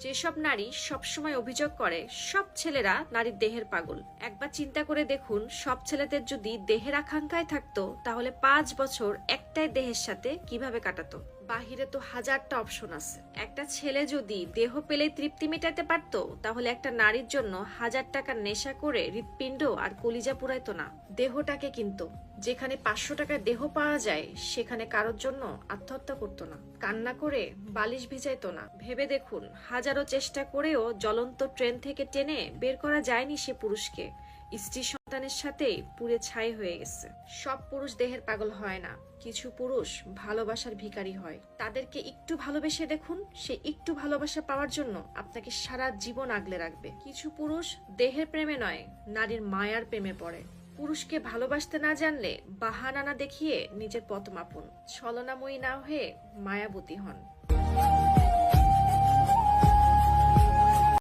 যেসব নারী সবসময় অভিযোগ করে, সব ছেলেরা নারীর দেহের পাগল। একবার চিন্তা করে দেখুন, সব ছেলেদের যদি দেহের আকাঙ্ক্ষায় থাকতো, তাহলে পাঁচ বছর একটাই দেহের সাথে কীভাবে কাটাতো? বাহিরে তো হাজারটা অপশন আছে। একটা ছেলে যদি দেহ পেলেই তৃপ্তি মেটাতে পারতো, তাহলে একটা নারীর জন্য হাজার টাকার নেশা করে হৃৎপিণ্ড আর কলিজা পুরাইতো না। দেহটাকে কিন্তু, যেখানে পাঁচশো টাকার দেহ পাওয়া যায়, সেখানে কারোর জন্য আত্মহত্যা করতো না। কান্না করে বালিশ ভিজাইতো না। ভেবে দেখুন, হাজারো চেষ্টা করেও জ্বলন্ত ট্রেন থেকে টেনে বের করা যায়নি সে পুরুষকে। স্ত্রী সন্তানের সাথে পুড়ে ছাই হয়ে গেছে। সব পুরুষ দেহের পাগল হয় না। কিছু পুরুষ ভালোবাসার ভিখারি হয়। তাদেরকে একটু ভালোবেসে দেখুন, সে একটু ভালোবাসা পাওয়ার জন্য আপনাকে সারা জীবন আগলে রাখবে। কিছু পুরুষ দেহের প্রেমে নয়, নারীর মায়ার প্রেমে পড়ে। পুরুষকে ভালোবাসতে না জানলে বাহানা না দেখিয়ে নিজের পথ মাপুন। ছলনাময়ী না হয়ে মায়াবতী হন।